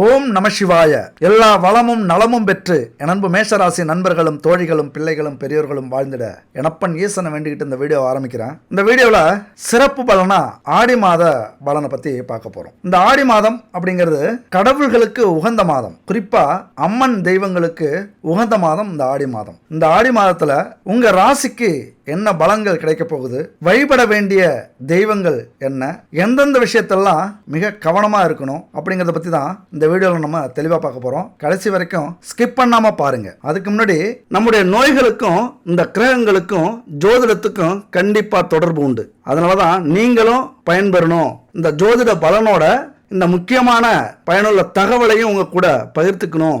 ஓம் நம சிவாய. எல்லா வளமும் நலமும் பெற்று எனன்பு மேஷராசி நண்பர்களும் தோழிகளும் பிள்ளைகளும் பெரியோர்களும் வாழ்ந்திட எனப்பன் ஈசனை வேண்டிக்கிட்டு இந்த வீடியோ ஆரம்பிக்கிறேன். இந்த வீடியோவில் சிறப்பு பலனா ஆடி மாத பலனை பற்றி பார்க்க போகிறோம் இந்த ஆடி மாதம் அப்படிங்கிறது கடவுள்களுக்கு உகந்த மாதம். குறிப்பாக அம்மன் தெய்வங்களுக்கு உகந்த மாதம் இந்த ஆடி மாதம். இந்த ஆடி மாதத்தில் உங்கள் ராசிக்கு என்ன பலங்கள் கிடைக்கப் போகுது? வழிபட வேண்டிய தெய்வங்கள் என்ன? எந்தெந்த விஷயத்தெல்லாம் மிக கவனமாக இருக்கணும் அப்படிங்கிறத பற்றி தான் இந்த வீடியோவில் நம்ம தெளிவாக பார்க்க போகிறோம் கடைசி வரைக்கும் ஸ்கிப் பண்ணாமல் பாருங்கள் அதுக்கு முன்னாடி நம்முடைய நோய்களுக்கும் இந்த கிரகங்களுக்கும் ஜோதிடத்துக்கும் கண்டிப்பாக தொடர்பு உண்டு. அதனால தான் நீங்களும் பயன்பெறணும். இந்த ஜோதிட பலனோட இந்த முக்கியமான பயனுள்ள தகவலையும் உங்கள் கூட பகிர்த்துக்கணும்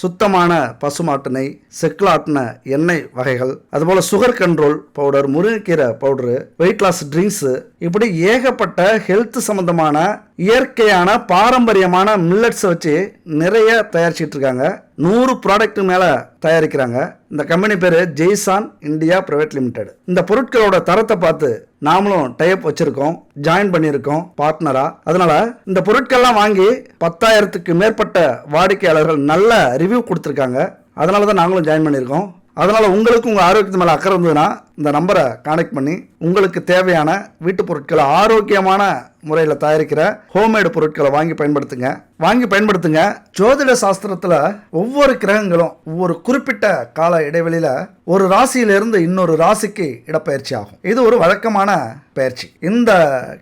சுத்தமான பசுமாட்டினை செக்லாட்டின எண்ணெய் வகைகள் அதுபோல் சுகர் கண்ட்ரோல் பவுடர் முருங்கைக்கீரை பவுடரு வெயிட் லாஸ் ட்ரிங்க்ஸு இப்படி ஏகப்பட்ட ஹெல்த் சம்பந்தமான இயற்கையான பாரம்பரியமான மில்லட்ஸை வச்சு நிறைய தயாரிச்சிட்டு இருக்காங்க. நூறு ப்ராடக்ட் மேலே தயாரிக்கிறாங்க. இந்த கம்பெனி பேர் ஜெய்சான் இந்தியா பிரைவேட் லிமிடெட் இந்த பொருட்களோட தரத்தை பார்த்து நாமளும் டைப் வச்சிருக்கோம் ஜாயின் பண்ணியிருக்கோம் பார்ட்னரா அதனால இந்த பொருட்கள்லாம் வாங்கி பத்தாயிரத்துக்கு மேற்பட்ட வாடிக்கையாளர்கள் நல்ல ரிவ்யூ கொடுத்துருக்காங்க. அதனால தான் நாங்களும் ஜாயின் பண்ணியிருக்கோம். அதனால் உங்களுக்கு உங்கள் ஆரோக்கியத்து மேலே அக்கறை இருந்ததுன்னா இந்த நம்பரை கனெக்ட் பண்ணி உங்களுக்கு தேவையான வீட்டு பொருட்களை ஆரோக்கியமான முறையில் தயாரிக்கிற ஹோம்மேடு பொருட்களை வாங்கி பயன்படுத்துங்க. வாங்கி பயன்படுத்துங்க. ஜோதிட சாஸ்திரத்தில் ஒவ்வொரு கிரகங்களும் ஒவ்வொரு குறிப்பிட்ட கால இடைவெளியில் ஒரு ராசியிலிருந்து இன்னொரு ராசிக்கு இடப்பெயர்ச்சி ஆகும். இது ஒரு வழக்கமான பயிற்சி. இந்த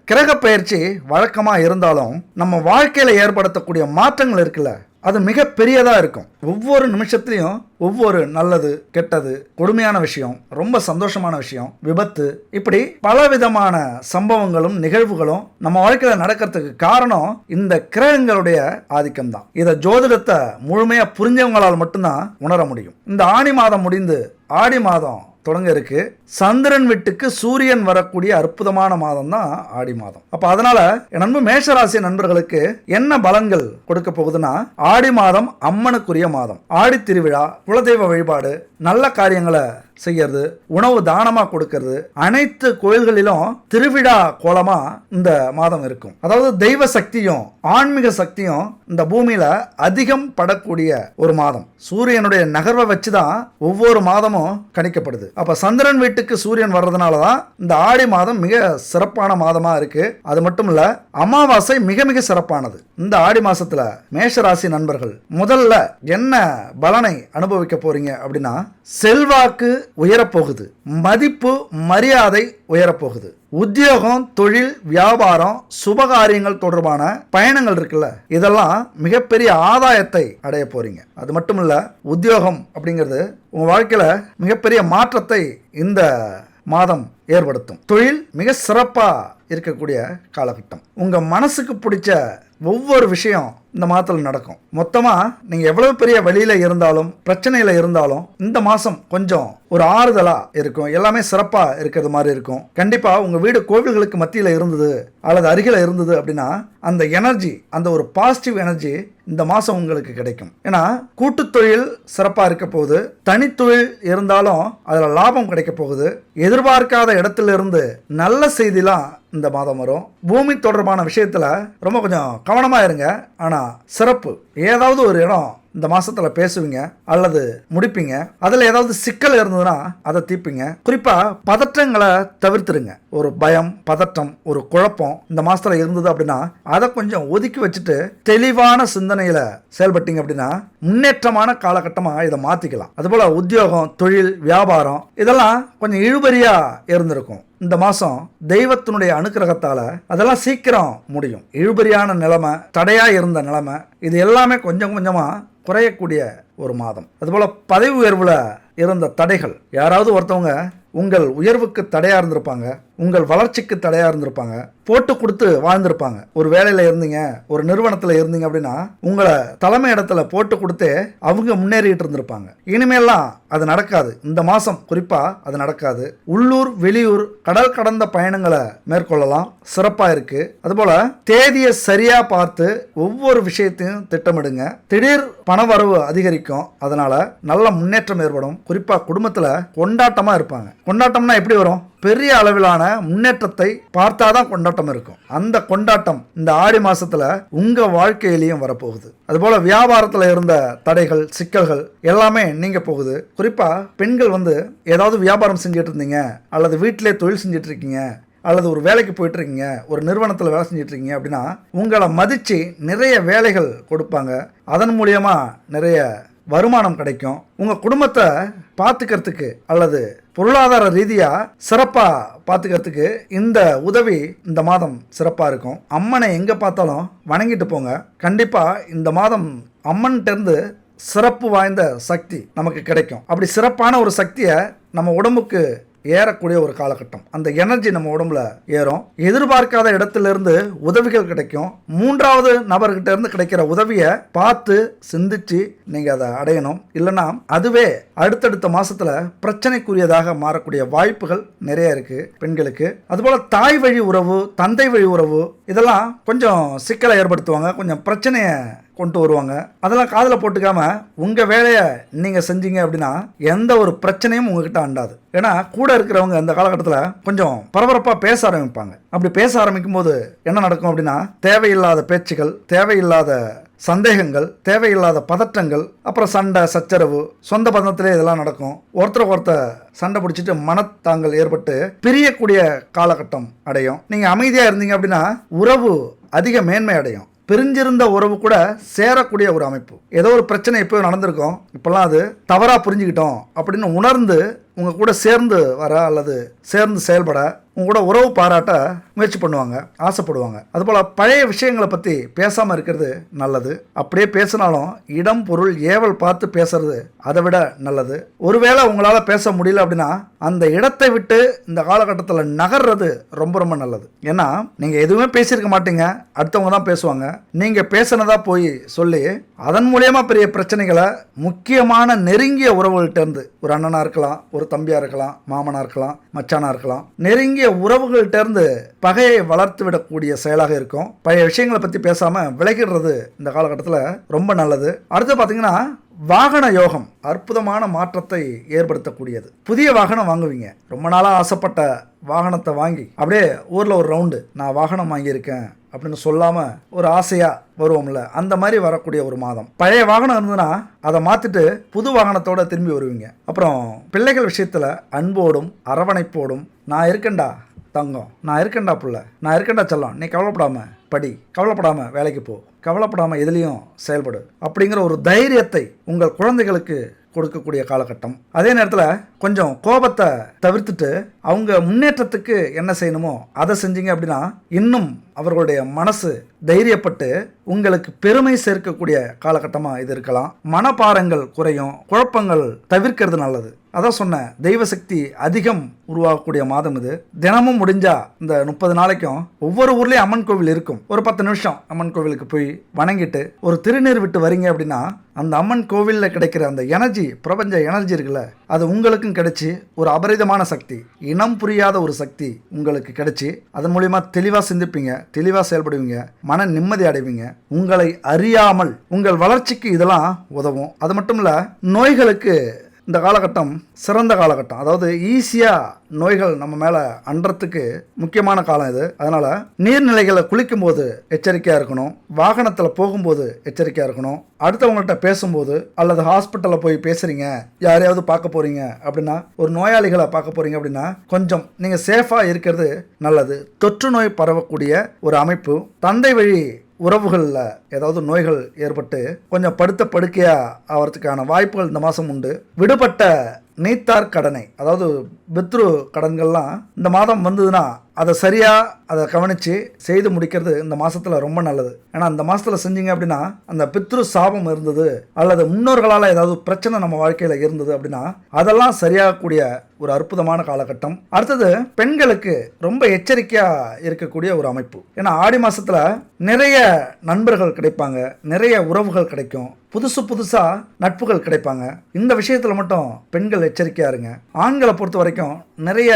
கிரக பயிற்சி வழக்கமாக இருந்தாலும் நம்ம வாழ்க்கையில் ஏற்படுத்தக்கூடிய மாற்றங்கள் இருக்குல்ல அது மிக பெரியதாக இருக்கும். ஒவ்வொரு நிமிஷத்துலையும் ஒவ்வொரு நல்லது கெட்டது கொடுமையான விஷயம் ரொம்ப சந்தோஷமான விஷயம் விபத்து இப்படி பலவிதமான சம்பவங்களும் நிகழ்வுகளும் நம்ம வாழ்க்கையில் நடக்கிறதுக்கு காரணம் இந்த கிரகங்களுடைய ஆதிக்கம் தான் இதை ஜோதிடத்தை முழுமையாக புரிஞ்சவங்களால் மட்டும்தான் உணர முடியும். இந்த ஆணி மாதம் முடிந்து ஆடி மாதம் தொடங்க இருக்கு. சந்திரன் வீட்டுக்கு சூரியன் வரக்கூடிய அற்புதமான மாதம் தான் ஆடி மாதம். அப்ப அதனால என் மேஷராசி நண்பர்களுக்கு என்ன பலன்கள் கொடுக்க போகுதுன்னா ஆடி மாதம் அம்மனுக்குரிய மாதம். ஆடி திருவிழா குலதெய்வ வழிபாடு நல்ல காரியங்களை செய்யறது உணவு தானமாக கொடுக்கறது அனைத்து கோயில்களிலும் திருவிழா கோலமா இந்த மாதம் இருக்கும். அதாவது தெய்வ சக்தியும் ஆன்மீக சக்தியும் இந்த பூமியில அதிகம் படக்கூடிய ஒரு மாதம். சூரியனுடைய நகர்வை வச்சுதான் ஒவ்வொரு மாதமும் கணிக்கப்படுது. அப்ப சந்திரன் வீட்டுக்கு சூரியன் வர்றதுனால தான் இந்த ஆடி மாதம் மிக சிறப்பான மாதமா இருக்கு. அது மட்டும் இல்ல அமாவாசை மிக மிக சிறப்பானது. இந்த ஆடி மாசத்துல மேஷராசி நண்பர்கள் முதல்ல என்ன பலனை அனுபவிக்க போறீங்க அப்படின்னா செல்வாக்கு உயரப்போகுது. மதிப்பு மரியாதை உயரப்போகுது. உத்தியோகம் தொழில் வியாபாரம் சுபகாரியங்கள் தொடர்பான பயணங்கள் இருக்குல்ல? இதெல்லாம் மிகப்பெரிய ஆதாயத்தை அடைய போறீங்க. அது மட்டும் இல்ல உத்தியோகம் அப்படிங்கிறது உங்க வாழ்க்கையில மிகப்பெரிய மாற்றத்தை இந்த மாதம் ஏற்படுத்தும். தொழில் மிக சிறப்பா இருக்கக்கூடிய காலகட்டம். உங்க மனசுக்கு பிடிச்ச ஒவ்வொரு விஷயம் இந்த மாதத்தில் நடக்கும். மொத்தமாக நீங்கள் எவ்வளவு பெரிய வழியில் இருந்தாலும் பிரச்சனையில் இருந்தாலும் இந்த மாதம் கொஞ்சம் ஒரு ஆறுதலாக இருக்கும். எல்லாமே சிறப்பாக இருக்கிறது மாதிரி இருக்கும். கண்டிப்பாக உங்கள் வீடு கோவில்களுக்கு மத்தியில் இருந்தது அல்லது அருகில் இருந்தது அப்படின்னா அந்த எனர்ஜி அந்த ஒரு பாசிட்டிவ் எனர்ஜி இந்த மாதம் உங்களுக்கு கிடைக்கும். ஏன்னா கூட்டுத்தொழில் சிறப்பாக இருக்க போகுது. தனித்தொழில் இருந்தாலும் அதில் லாபம் கிடைக்க போகுது. எதிர்பார்க்காத இடத்துல இருந்து நல்ல செய்திலாம் இந்த மாதம் வரும். பூமி தொடர்பான விஷயத்தில் ரொம்ப கொஞ்சம் கவனமாக இருங்க. ஆனால் சிறப்பு. ஏதாவது ஒரு இடம் இந்த மாசத்துல பேசுவீங்க அல்லது முடிப்பீங்க அதில் ஏதாவது சிக்கல் இருந்ததுன்னா அதை தீர்ப்பீங்க. குறிப்பாக பதற்றங்களை தவிர்த்துருங்க. ஒரு பயம் பதட்டம் ஒரு குழப்பம் இந்த மாசத்துல இருந்தது அப்படின்னா அதை கொஞ்சம் ஒதுக்கி வச்சுட்டு தெளிவான சிந்தனையில செயல்பட்டீங்க அப்படின்னா முன்னேற்றமான காலகட்டமாக இதை மாற்றிக்கலாம் அதுபோல் உத்தியோகம் தொழில் வியாபாரம் இதெல்லாம் கொஞ்சம் இழுபறியா இருந்திருக்கும். இந்த மாதம் தெய்வத்தினுடைய அனுக்கிரகத்தால் அதெல்லாம் சீக்கிரம் முடியும். இழுபறியான நிலைமை தடையாக இருந்த நிலைமை இது எல்லாமே கொஞ்சம் கொஞ்சமாக குறையக்கூடிய ஒரு மாதம். அதுபோல் பதவி உயர்வில் இருந்த தடைகள். யாராவது ஒருத்தவங்க உங்கள் உயர்வுக்கு தடையாக இருந்திருப்பாங்க. உங்கள் வளர்ச்சிக்கு தடையாக இருந்திருப்பாங்க. போட்டு கொடுத்து வாழ்ந்திருப்பாங்க. ஒரு வேலையில் இருந்தீங்க ஒரு நிறுவனத்தில் இருந்தீங்க அப்படின்னா உங்களை தலைமை இடத்துல போட்டு கொடுத்து அவங்க முன்னேறிட்டு இருந்திருப்பாங்க. இனிமேலாம் அது நடக்காது. இந்த மாதம் குறிப்பாக அது நடக்காது. உள்ளூர் வெளியூர் கடல் கடந்த பயணங்களை மேற்கொள்ளலாம். சிறப்பாக இருக்குது அதுபோல் தேதியை சரியாக பார்த்து ஒவ்வொரு விஷயத்தையும் திட்டமிடுங்க. திடீர் பணவரவு அதிகரிக்கும். அதனால் நல்ல முன்னேற்றம் ஏற்படும். குறிப்பாக குடும்பத்தில் கொண்டாட்டமாக இருப்பாங்க. கொண்டாட்டம்னா எப்படி வரும்? பெரிய அளவிலான முன்னேற்றத்தை பார்த்தாதான் கொண்டாட்டம் இருக்கும். அந்த கொண்டாட்டம் இந்த ஆடி மாசத்துல உங்க வாழ்க்கையிலையும் வரப்போகுது. அதுபோல வியாபாரத்துல இருந்த தடைகள் சிக்கல்கள் எல்லாமே நீங்க போகுது. குறிப்பா பெண்கள் வந்து ஏதாவது வியாபாரம் செஞ்சுட்டு இருந்தீங்க அல்லது வீட்டிலே தொழில் செஞ்சுட்டு இருக்கீங்க அல்லது ஒரு வேலைக்கு போயிட்டு இருக்கீங்க ஒரு நிறுவனத்தில் வேலை செஞ்சுட்டு இருக்கீங்க அப்படின்னா உங்களை மதித்து நிறைய வேலைகள் கொடுப்பாங்க. அதன் மூலியமா நிறைய வருமானம் கிடைக்கும். உங்கள் குடும்பத்தை பார்த்துக்கிறதுக்கு அல்லது பொருளாதார ரீதியாக சிறப்பாக பார்த்துக்கிறதுக்கு இந்த உதவி இந்த மாதம் சிறப்பாக இருக்கும். அம்மனை எங்கே பார்த்தாலும் வணங்கிட்டு போங்க. கண்டிப்பாக இந்த மாதம் அம்மன்கிட்டருந்து சிறப்பு வாய்ந்த சக்தி நமக்கு கிடைக்கும். அப்படி சிறப்பான ஒரு சக்தியை நம்ம உடம்புக்கு ஏறக்கூடிய ஒரு காலகட்டம். அந்த எனர்ஜி நம்ம உடம்புல ஏறும். எதிர்பார்க்காத இடத்துல இருந்து உதவிகள் கிடைக்கும். மூன்றாவது நபர்கிட்ட இருந்து கிடைக்கிற உதவியை பார்த்து சிந்திச்சு நீங்கள் அதை அடையணும். இல்லைன்னா அதுவே அடுத்தடுத்த மாதத்தில் பிரச்சனைக்குரியதாக மாறக்கூடிய வாய்ப்புகள் நிறைய இருக்குது பெண்களுக்கு. அதுபோல் தாய் வழி உறவு தந்தை வழி உறவு இதெல்லாம் கொஞ்சம் சிக்கலை ஏற்படுத்துவாங்க. கொஞ்சம் பிரச்சனையை கொண்டு வருவாங்க. அதெல்லாம் காதில் போட்டுக்காம உங்கள் வேலையை நீங்கள் செஞ்சீங்க அப்படின்னா எந்த ஒரு பிரச்சனையும் உங்ககிட்ட அண்டாது. ஏன்னா கூட இருக்கிறவங்க இந்த காலகட்டத்தில் கொஞ்சம் பரபரப்பாக பேச ஆரம்பிப்பாங்க. அப்படி பேச ஆரம்பிக்கும் போது என்ன நடக்கும் அப்படின்னா தேவையில்லாத பேச்சுகள் தேவையில்லாத சந்தேகங்கள் தேவையில்லாத பதற்றங்கள் அப்புறம் சண்டை சச்சரவு சொந்த பந்தத்திலே இதெல்லாம் நடக்கும். ஒருத்தருக்கு ஒருத்தர் சண்டை பிடிச்சிட்டு மனத்தாங்கள் ஏற்பட்டு பிரியக்கூடிய காலகட்டம் அடையும். நீங்கள் அமைதியாக இருந்தீங்க அப்படின்னா உறவு அதிக மேன்மை அடையும். பிரிஞ்சிருந்த உறவு கூட சேரக்கூடிய ஒரு அமைப்பு. ஏதோ ஒரு பிரச்சனை இப்போ நடந்திருக்கும். இப்போல்லாம் அது தவறாக புரிஞ்சுக்கிட்டோம் அப்படின்னு உணர்ந்து உங்கள் கூட சேர்ந்து வர அல்லது சேர்ந்து செயல்பட உங்க கூட உறவு பாராட்ட முயற்சி பண்ணுவாங்க ஆசைப்படுவாங்க. அதுபோல் பழைய விஷயங்களை பற்றி பேசாமல் இருக்கிறது நல்லது. அப்படியே பேசினாலும் இடம் பொருள் ஏவல் பார்த்து பேசுறது அதை விட நல்லது. ஒருவேளை உங்களால் பேச முடியல அப்படின்னா அந்த இடத்தை விட்டு இந்த காலகட்டத்தில் நகர்றது ரொம்ப ரொம்ப நல்லது. ஏன்னா நீங்கள் எதுவுமே பேசியிருக்க மாட்டீங்க அடுத்தவங்க தான் பேசுவாங்க. நீங்கள் பேசினதாக போய் சொல்லி அதன் மூலியமாக பெரிய பிரச்சனைகளை முக்கியமான நெருங்கிய உறவுகள்கிட்டேருந்து ஒரு அண்ணனாக இருக்கலாம் ஒரு தம்பியா இருக்கலாம் மாமனா இருக்கலாம் மச்சானா இருக்கலாம். நெருங்கிய உறவுகள்ட்ட இருந்து பகையை வளர்த்து விடக்கூடிய செயலாக இருக்கும். பழைய விஷயங்களை பத்தி பேசாம விலகிடுறது இந்த காலகட்டத்தில் ரொம்ப நல்லது. அடுத்து பார்த்தீங்கன்னா வாகன யோகம் அற்புதமான மாற்றத்தை ஏற்படுத்தக்கூடியது. புதிய வாகனம் வாங்குவீங்க. ரொம்ப நாளாக ஆசைப்பட்ட வாகனத்தை வாங்கி அப்படியே ஊரில் ஒரு ரவுண்டு நான் வாகனம் வாங்கியிருக்கேன் அப்படின்னு சொல்லாமல் ஒரு ஆசையாக வருவோம்ல அந்த மாதிரி வரக்கூடிய ஒரு மாதம். பழைய வாகனம் இருந்ததுன்னா அதை மாற்றிட்டு புது வாகனத்தோட திரும்பி வருவீங்க. அப்புறம் பிள்ளைகள் விஷயத்தில் அன்போடும் அரவணைப்போடும் நான் இருக்கேன்டா தங்கம் நான் இருக்கேன்டா புள்ள நான் இருக்கேன்டா செல்லம் நீ கவலைப்படாமல் படி கவலைப்படாமல் வேலைக்கு போ கவலைப்படாமல் எதுலேயும் செயல்படு அப்படிங்கிற ஒரு தைரியத்தை உங்கள் குழந்தைகளுக்கு கொடுக்கக்கூடிய காலகட்டம். அதே நேரத்தில் கொஞ்சம் கோபத்தை தவிர்த்துட்டு அவங்க முன்னேற்றத்துக்கு என்ன செய்யணுமோ அதை செஞ்சீங்க அப்படின்னா இன்னும் அவர்களுடைய மனசு தைரியப்பட்டு உங்களுக்கு பெருமை சேர்க்கக்கூடிய காலகட்டமாக இது இருக்கலாம். மனப்பாரங்கள் குறையும் குழப்பங்கள் தவிர்க்கிறது நல்லது. அதான் சொன்னேன் தெய்வ சக்தி அதிகம் உருவாகக்கூடிய மாதம் இது. தினமும் முடிஞ்சா இந்த முப்பது நாளைக்கும் ஒவ்வொரு ஊர்லேயும் அம்மன் கோவில் இருக்கும். ஒரு பத்து நிமிஷம் அம்மன் கோவிலுக்கு போய் வணங்கிட்டு ஒரு திருநீர் விட்டு வரீங்க அப்படின்னா அந்த அம்மன் கோவிலில் கிடைக்கிற அந்த எனர்ஜி பிரபஞ்ச எனர்ஜி இருக்குல்ல அது உங்களுக்கும் கிடைச்சி ஒரு அபரிதமான சக்தி. இனம் புரியாத ஒரு சக்தி உங்களுக்கு கிடைச்சி அதன் மூலியமா தெளிவாக சிந்திப்பீங்க தெளிவாக செயல்படுவீங்க மன நிம்மதி அடைவீங்க. உங்களை அறியாமல் உங்கள் வளர்ச்சிக்கு இதெல்லாம் உதவும். அது மட்டும் இல்லை நோய்களுக்கு இந்த காலகட்டம் சிறந்த காலகட்டம். அதாவது ஈஸியாக நோய்கள் நம்ம மேலே அன்றத்துக்கு முக்கியமான காலம் இது. அதனால் நீர்நிலைகளை குளிக்கும் போது எச்சரிக்கையாக இருக்கணும். வாகனத்தில் போகும்போது எச்சரிக்கையாக இருக்கணும். அடுத்தவங்கள்ட்ட பேசும்போது அல்லது ஹாஸ்பிட்டலில் போய் பேசுகிறீங்க யாரையாவது பார்க்க போகிறீங்க அப்படின்னா ஒரு நோயாளிகளை பார்க்க போகிறீங்க அப்படின்னா கொஞ்சம் நீங்கள் சேஃபாக இருக்கிறது நல்லது. தொற்று நோய் பரவக்கூடிய ஒரு அமைப்பு. தந்தை வழி உறவுகளில் ஏதாவது நோய்கள் ஏற்பட்டு கொஞ்சம் படுத்த படுக்கையாக ஆகிறதுக்கான வாய்ப்புகள் இந்த மாதம் உண்டு. விடுபட்ட நீத்தார் கடனை அதாவது பித்ரு கடன்கள்லாம் இந்த மாதம் வந்ததுன்னா அதை சரியாக அதை கவனித்து செய்து முடிக்கிறது இந்த மாதத்தில் ரொம்ப நல்லது. ஏன்னா இந்த மாதத்தில் செஞ்சீங்க அப்படின்னா அந்த பித்ரு சாபம் இருந்தது அல்லது முன்னோர்களால் ஏதாவது பிரச்சனை நம்ம வாழ்க்கையில் இருந்தது அப்படின்னா அதெல்லாம் சரியாகக்கூடிய ஒரு அற்புதமான காலகட்டம். அடுத்தது பெண்களுக்கு ரொம்ப எச்சரிக்கையாக இருக்கக்கூடிய ஒரு அமைப்பு. ஏன்னா ஆடி மாதத்தில் நிறைய நண்பர்கள் கிடைப்பாங்க நிறைய உறவுகள் கிடைக்கும் புதுசு புதுசாக நட்புகள் கிடைப்பாங்க. இந்த விஷயத்தில் மட்டும் பெண்கள் எச்சரிக்கையாக இருங்க. ஆண்களை பொறுத்த வரைக்கும் நிறைய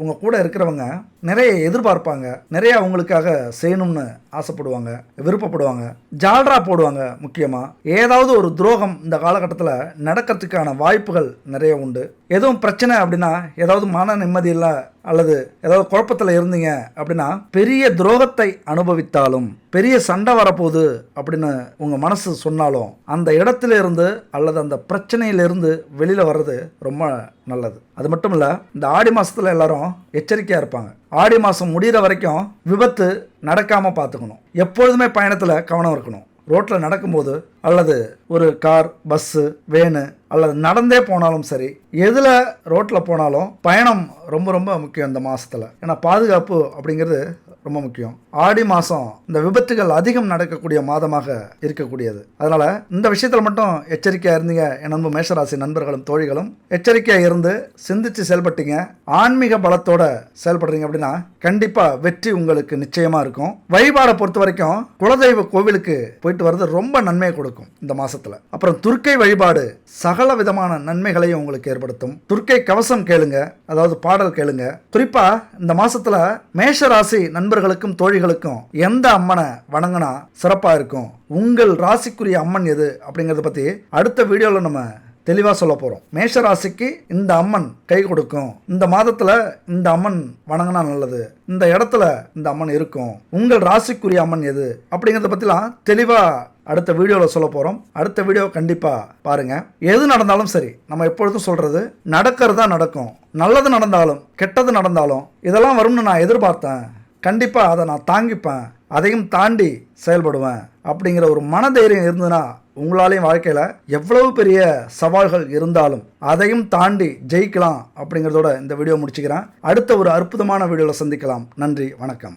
உங்கள் கூட இருக்கிறவங்க நிறைய எதிர்பார்ப்பாங்க. நிறைய அவங்களுக்காக செய்யணும்னு ஆசைப்படுவாங்க விருப்பப்படுவாங்க ஜால்ரா போடுவாங்க முக்கியமாக ஏதாவது ஒரு துரோகம் இந்த காலகட்டத்தில் நடக்கிறதுக்கான வாய்ப்புகள் நிறைய உண்டு. எதுவும் பிரச்சனை அப்படின்னா ஏதாவது மன நிம்மதி இல்லை அல்லது ஏதாவது குழப்பத்தில் இருந்தீங்க அப்படின்னா பெரிய துரோகத்தை அனுபவித்தாலும் பெரிய சண்டை வரப்போகுது அப்படின்னு உங்கள் மனசு சொன்னாலும் அந்த இடத்துல இருந்து அல்லது அந்த பிரச்சனையிலிருந்து வெளியில் வர்றது ரொம்ப நல்லது. அது மட்டும் இல்லை இந்த ஆடி மாதத்தில் எல்லாரும் எச்சரிக்கையாக இருப்பாங்க. ஆடி மாதம் முடிகிற வரைக்கும் விபத்து நடக்காமல் பார்த்துக்கணும். எப்பொழுதுமே பயணத்தில் கவனம் இருக்கணும். ரோட்டில் நடக்கும்போது அல்லது ஒரு கார் பஸ்ஸு வேனு அல்லது நடந்தே போனாலும் சரி எதில் ரோட்டில் போனாலும் பயணம் ரொம்ப ரொம்ப முக்கியம் இந்த மாதத்தில் ஏன்னா பாதுகாப்பு அப்படிங்கிறது ரொம்ப முக்கியம். ஆடி மாதம் இந்த விபத்துகள் அதிகம் நடக்கக்கூடிய மாதமாக இருக்கக்கூடியது. அதனால் இந்த விஷயத்தில் மட்டும் எச்சரிக்கையாக இருந்தீங்க. என் மேஷராசி நண்பர்களும் தோழிகளும் எச்சரிக்கையாக இருந்து சிந்திச்சு செயல்பட்டீங்க. ஆன்மீக பலத்தோட செயல்படுறீங்க அப்படின்னா கண்டிப்பாக வெற்றி உங்களுக்கு நிச்சயமாக இருக்கும். வழிபாடை பொறுத்த வரைக்கும் குலதெய்வ கோவிலுக்கு போயிட்டு வர்றது ரொம்ப நன்மையை கொடுக்கும். இந்த மாசத்துல. அப்புறம் துர்க்கை வழிபாடு சகல விதமான நன்மைகளையும் உங்களுக்கு ஏற்படுத்தும். துர்க்கை கவசம் கேளுங்க அதாவது பாடல் கேளுங்க. குறிப்பா இந்த மாசத்துல மேஷ ராசி நண்பர்களுக்கும் தோழிகளுக்கும் எந்த அம்மனை வணங்கினா சிறப்பா இருக்கும்? உங்கள் ராசிக்குரிய அம்மன் எது அப்படிங்கறத பத்தி அடுத்த வீடியோல நம்ம தெளிவாக சொல்ல போகிறோம் மேஷ ராசிக்கு இந்த அம்மன் கை கொடுக்கும். இந்த மாதத்தில் இந்த அம்மன் வணங்கினா நல்லது. இந்த இடத்துல இந்த அம்மன் இருக்கும். உங்கள் ராசிக்குரிய அம்மன் எது அப்படிங்கிறத பற்றிலாம் தெளிவாக அடுத்த வீடியோவில் சொல்ல போகிறோம் அடுத்த வீடியோ கண்டிப்பாக பாருங்கள் எது நடந்தாலும் சரி நம்ம எப்பொழுதும் சொல்கிறது நடக்கிறது தான் நடக்கும். நல்லது நடந்தாலும் கெட்டது நடந்தாலும் இதெல்லாம் வரும்னு நான் எதிர்பார்த்தேன். கண்டிப்பாக அதை நான் தாங்கிப்பேன். அதையும் தாண்டி செயல்படுவேன். அப்படிங்கிற ஒரு மனதைரியம் இருந்ததுன்னா உங்களாலேயும் வாழ்க்கையில் எவ்வளவு பெரிய சவால்கள் இருந்தாலும் அதையும் தாண்டி ஜெயிக்கலாம் அப்படிங்கிறதோட இந்த வீடியோ முடிச்சுக்கிறேன். அடுத்த ஒரு அற்புதமான வீடியோவில் சந்திக்கலாம். நன்றி வணக்கம்.